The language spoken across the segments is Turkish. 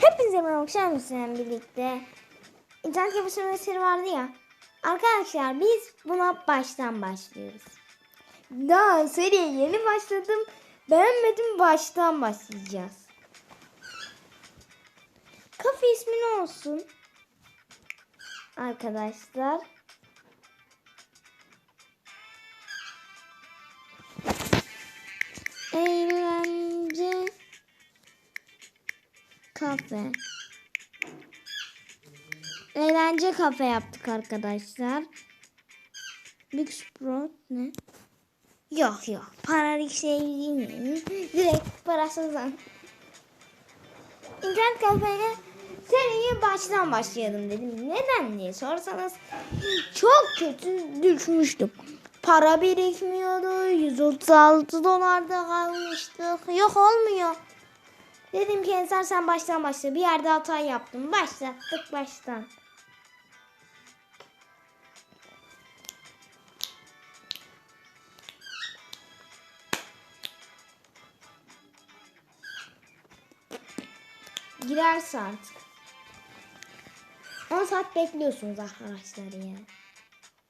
Hepinize merhaba akşam birlikte. İnternet kafesi mesele vardı ya. Arkadaşlar biz buna baştan başlıyoruz. Daha seriye yeni başladım. Beğenmedim baştan başlayacağız. Kafe ismi ne olsun? Arkadaşlar. Eğlence kafe. Eğlence kafe yaptık arkadaşlar. Big Sprout ne? Yok yok. Paralık şey mi? Direkt parasızdan. İnternet kafeye seriye baştan başlayalım dedim. Neden diye sorsanız çok kötü düşmüştüm. Para birikmiyordu. 136 dolarda kalmıştık. Yok olmuyor. Dedim ki Ensar sen baştan başla. Bir yerde hata yaptım. Başlattık baştan. Girerse artık. 10 saat bekliyorsunuz arkadaşlar ya.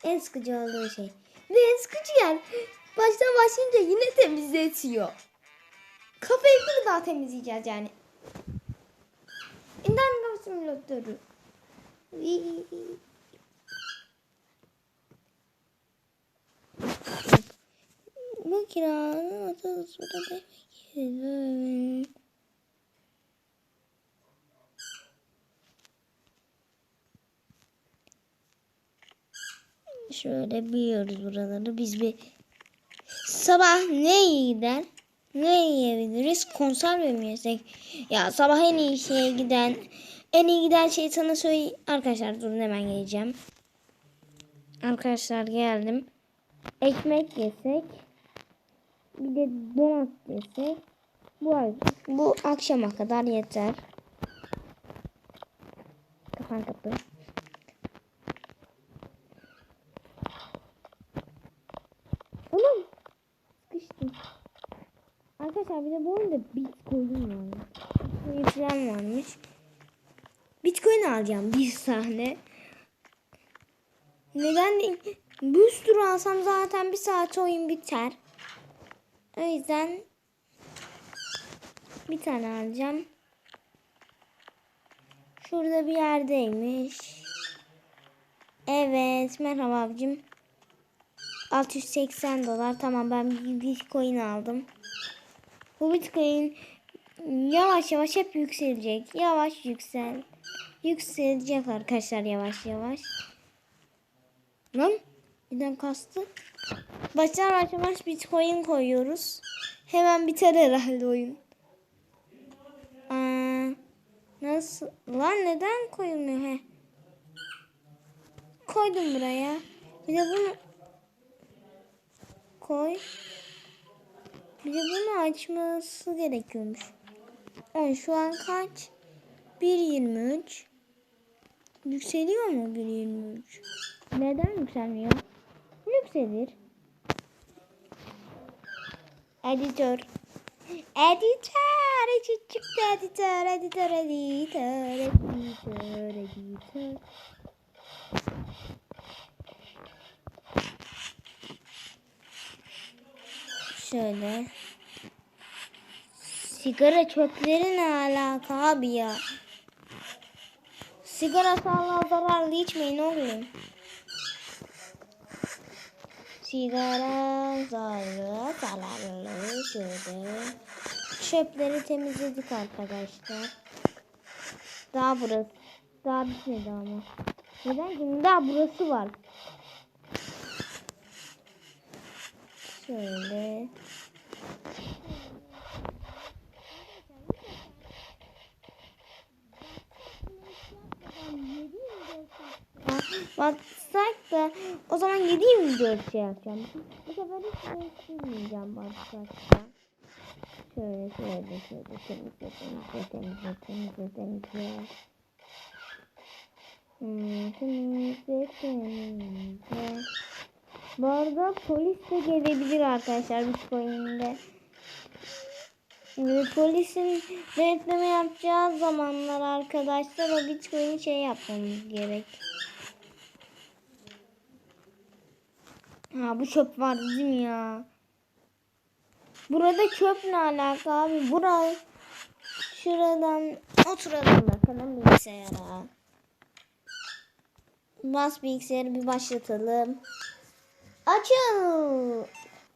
En sıkıcı olduğu şey. Ve en sıkıcı yer. Baştan başlayınca yine temizletiyor. Kafayı bir daha temizleyeceğiz yani. İnternet simülatörü. Bu kiranın otuz burada demek Şöyle biliyoruz buraları. Biz bir sabah ne gider? Ne yiyebiliriz? Konserve mi yesek? Ya sabah en iyi şeye giden en iyi giden şey sana söyle. Arkadaşlar durun hemen geleceğim. Arkadaşlar geldim. Ekmek yesek. Bir de donat yesek. Bu, bu akşama kadar yeter. Kafan kapı. Oğlum. Sıkıştım. Arkadaşlar bir de bu oyunda Bitcoin varmış. Bitcoin falan varmış. Bitcoin alacağım bir sahne. Neden değil? Bir alsam zaten bir saat oyun biter. O yüzden bir tane alacağım. Şurada bir yerdeymiş. Evet merhaba abicim. 680 dolar. Tamam ben bir bitcoin aldım. Bu bitcoin yavaş yavaş hep yükselecek. Yavaş yüksel. Yükselecek arkadaşlar yavaş yavaş. Lan neden kastı? Başlar yavaş yavaş bitcoin koyuyoruz. Hemen biter herhalde oyun. Aa, nasıl? Lan neden koyulmuyor he? Koydum buraya. Bir de bunu koy. Bir de bunu açması gerekiyormuş. On şu an kaç? 1.23 Yükseliyor mu 1.23? Neden yükselmiyor? Yükselir. Editör. Editör. Çıktı editör. Editör. Editör. Editör. Editör. Şöyle. Sigara çöpleri ne alaka abi ya? Sigara sağlığa zararlı içmeyin oğlum. Sigara zararlı, zararlı şöyle. Çöpleri temizledik arkadaşlar. Daha burası. Daha bitmedi ama. Neden? Şimdi daha burası var. Şöyle. Batsak da o zaman 7-24 şey yapacağım. Bu sefer hiç değiştirmeyeceğim batsak da. Şöyle şöyle şöyle temizle temizle temizle temizle temizle. Hmm, temizle temizle. Bu arada polis de gelebilir arkadaşlar Bitcoin'de. Ve polisin denetleme yapacağı zamanlar arkadaşlar o bitcoin'i şey yapmamız gerek. Ha bu çöp var mi ya? Burada çöp ne alaka abi? Buraya şuradan oturalım bakalım bilgisayara. Bas bilgisayarı bir başlatalım. Açıl.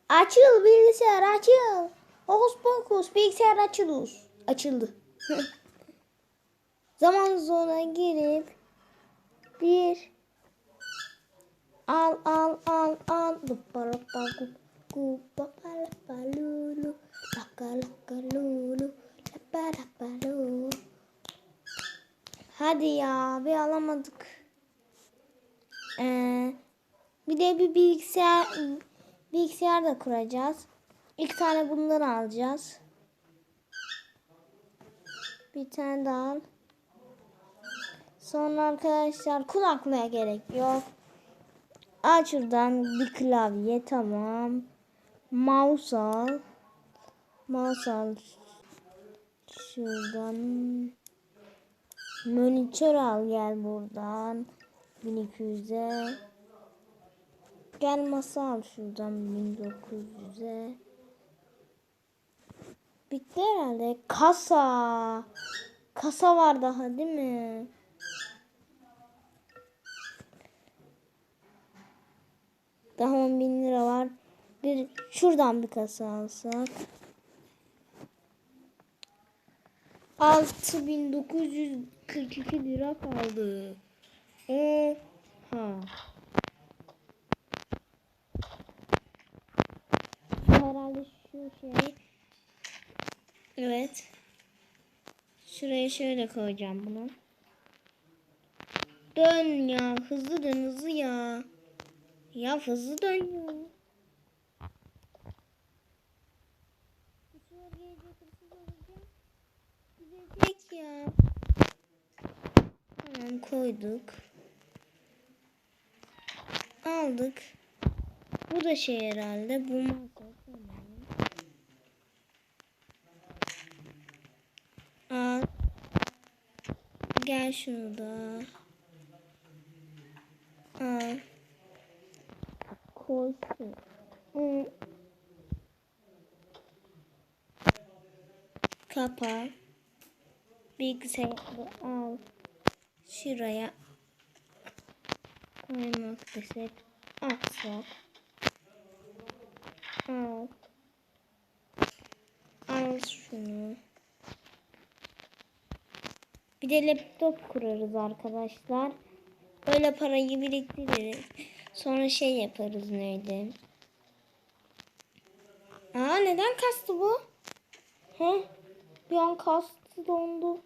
Açıl bilgisayar açıl. Hokus pokus bilgisayar açılır. Açıldı. Zaman zona girip bir al al al al Hadi ya bir alamadık. Ee, bir de bir bilgisayar bilgisayar da kuracağız. İlk tane bundan alacağız. Bir tane daha al. Sonra arkadaşlar kulaklığa gerek yok. Al şuradan bir klavye tamam. Mouse al. Mouse al. Şuradan. Monitör al gel buradan. 1200'e. Gel masa al şuradan 1900'e. Bitti herhalde. Kasa. Kasa var daha değil mi? Daha 10 bin lira var. Bir şuradan bir kasa alsak. 6942 lira kaldı. Oha. Herhalde şey. Evet. Şuraya şöyle koyacağım bunu. Dön ya. Hızlı dön hızlı ya. Ya hızlı dön ya. Ya. Tamam koyduk. Aldık. Bu da şey herhalde. Bu masa. Al. Gel şunu da. Al. Koysun. Hı. Kapa. Bilgisayarı al. Şuraya koymak desek. Atsak. Al. Al şunu. Bir de laptop kurarız arkadaşlar. Böyle parayı biriktiririz. Sonra şey yaparız neydi? Aa neden kastı bu? He? Bir an kastı dondu.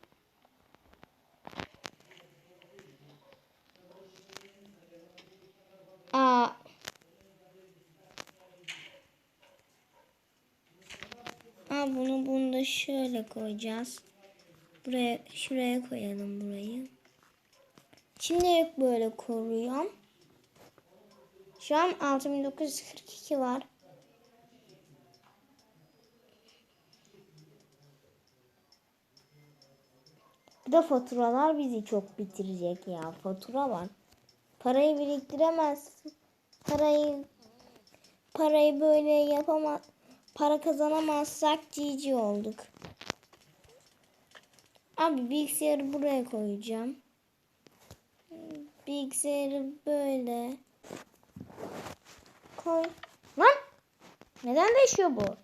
Aa. Aa bunu bunu da şöyle koyacağız. Buraya şuraya koyalım burayı. Şimdi böyle koruyorum. Şu an 6942 var. Bir de faturalar bizi çok bitirecek ya. Fatura var. Parayı biriktiremezsin. Parayı parayı böyle yapamaz. Para kazanamazsak cici olduk. Abi bilgisayarı buraya koyacağım. Bilgisayarı böyle koy. Lan! Neden değişiyor bu?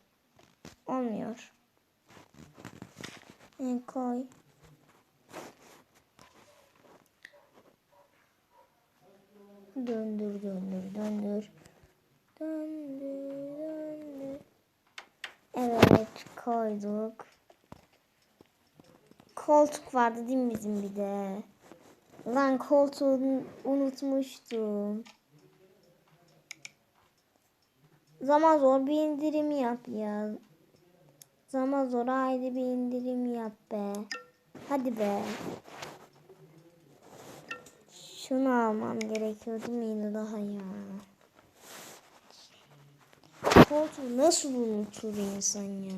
Olmuyor. Koy. Döndür, döndür, döndür. Döndür, döndür. Evet, koyduk. Koltuk vardı değil mi bizim bir de? Lan koltuğu unutmuştum. Zaman zor bir indirim yap ya. Zaman zor haydi bir indirim yap be. Hadi be. Şunu almam gerekiyordu muydu daha ya. Koltuğu nasıl unutur insan ya.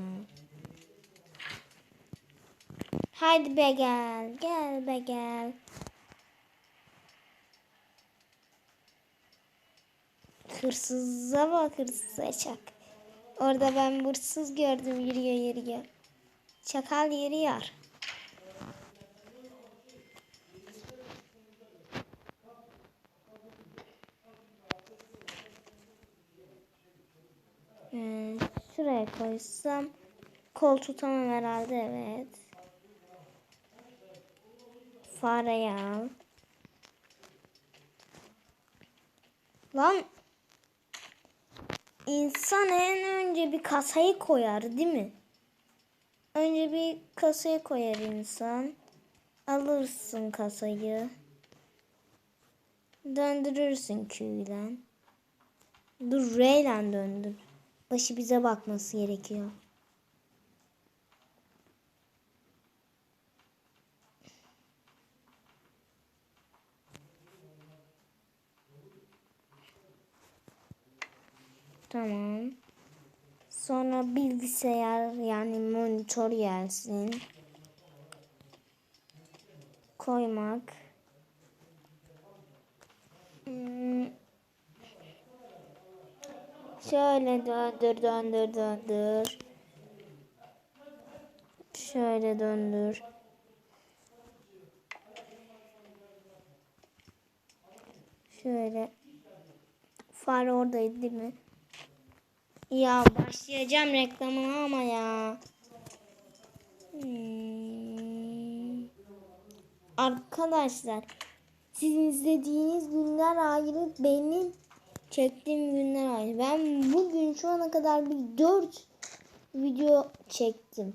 Haydi be gel. Gel be gel. Hırsıza bak hırsıza çak. Orada ben hırsız gördüm yürüyor yürüyor. Çakal yürüyor. Hmm, şuraya koysam kol tutamam herhalde evet. Fareyi al. Lan insan en önce bir kasayı koyar değil mi? Önce bir kasaya koyar insan. Alırsın kasayı. Döndürürsün Q'yle. Dur R döndür. Başı bize bakması gerekiyor. Tamam. Sonra bilgisayar yani monitör gelsin. Koymak. Hmm. Şöyle döndür döndür döndür. Şöyle döndür. Şöyle. Fare oradaydı değil mi? Ya başlayacağım reklamına ama ya. Hmm. Arkadaşlar sizin izlediğiniz günler ayrı benim çektiğim günler ayrı. Ben bugün şu ana kadar bir 4 video çektim.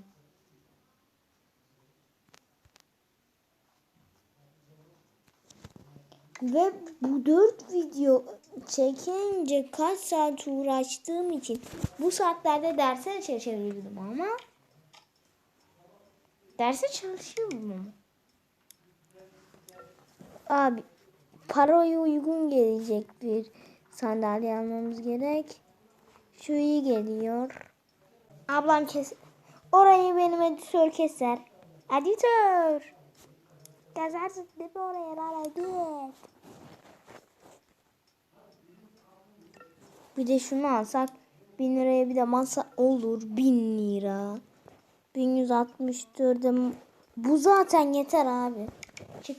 Ve bu dört video çekince kaç saat uğraştığım için bu saatlerde derse çalışabilirdim ama derse çalışıyorum ama. Abi paraya uygun gelecek bir sandalye almamız gerek. Şu iyi geliyor. Ablam kes. Orayı benim editör keser. Editör. Gezersin değil mi oraya lan Bir de şunu alsak 1000 liraya bir de masa olur 1000 lira. 1164'de bu zaten yeter abi. Çık.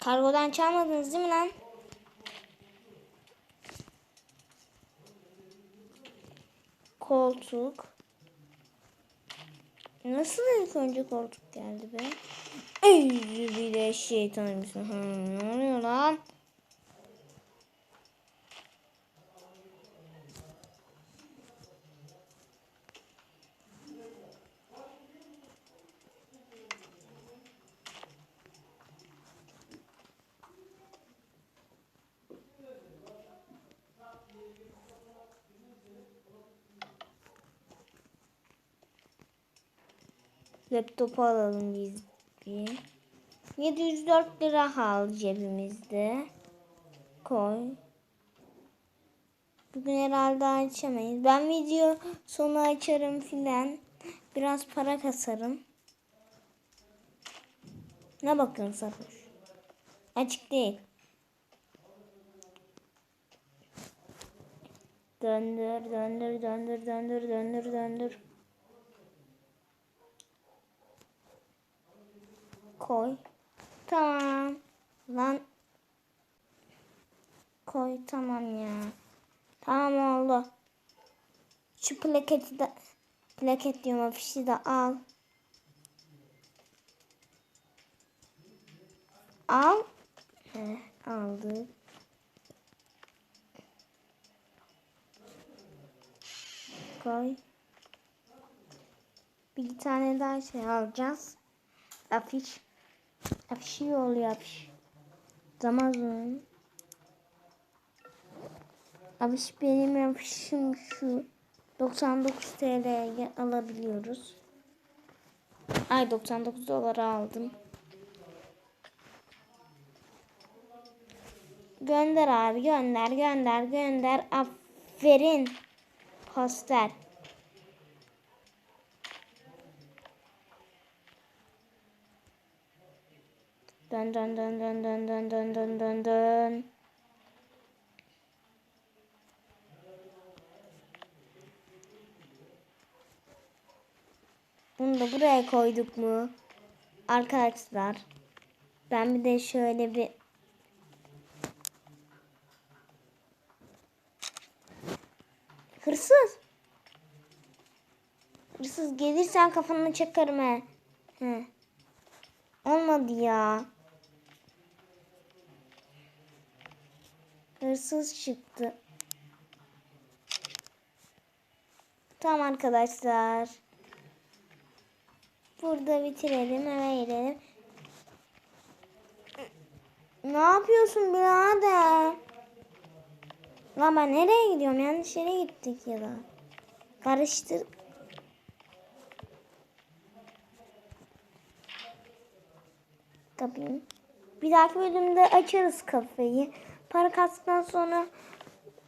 Kargodan çalmadınız değil mi lan? Koltuk. Nasıl ilk önce koltuk geldi be? Ey bir de şeytan mısın? Hmm, ne oluyor lan? Laptopu alalım biz bir. 704 lira hal cebimizde. Koy. Bugün herhalde açamayız. Ben video sonu açarım filan. Biraz para kasarım. Ne bakın sarhoş. Açık değil. Döndür, döndür, döndür, döndür, döndür, döndür. Koy. Tamam. Lan. Koy tamam ya. Tamam oldu. Şu plaketi de plaket diyorum afişi de al. Al. He, aldık. Koy. Bir tane daha şey alacağız. Afiş. Yapışıyor oluyor yapış. Zamazım. Yapış benim yapışım şu. 99 TL'ye alabiliyoruz. Ay 99 dolara aldım. Gönder abi gönder gönder gönder. Aferin. Poster. Dön dön dön dön dön dön dön dön dön dön. Bunu da buraya koyduk mu? Arkadaşlar ben bir de şöyle bir Hırsız. Hırsız gelirsen kafanı çakarım he. he. Olmadı ya. Hırsız çıktı. Tamam arkadaşlar. Burada bitirelim eve gidelim. Ne yapıyorsun birader? Lan ben nereye gidiyorum? Yanlış yere gittik ya da. Karıştır. Kapıyı. Bir dahaki bölümde açarız kafeyi. Para kastıktan sonra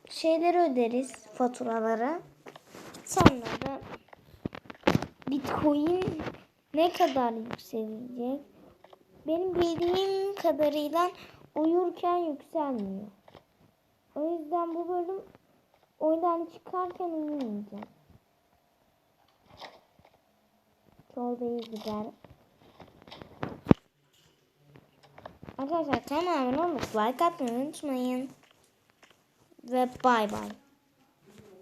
şeyleri öderiz. Faturaları. Sonra da Bitcoin ne kadar yükselecek? Benim bildiğim kadarıyla uyurken yükselmiyor. O yüzden bu bölüm oyundan çıkarken uyumayacağım. Solda iyi gider. Arkadaşlar kanalıma abone olup like atmayı unutmayın. Ve bay bay.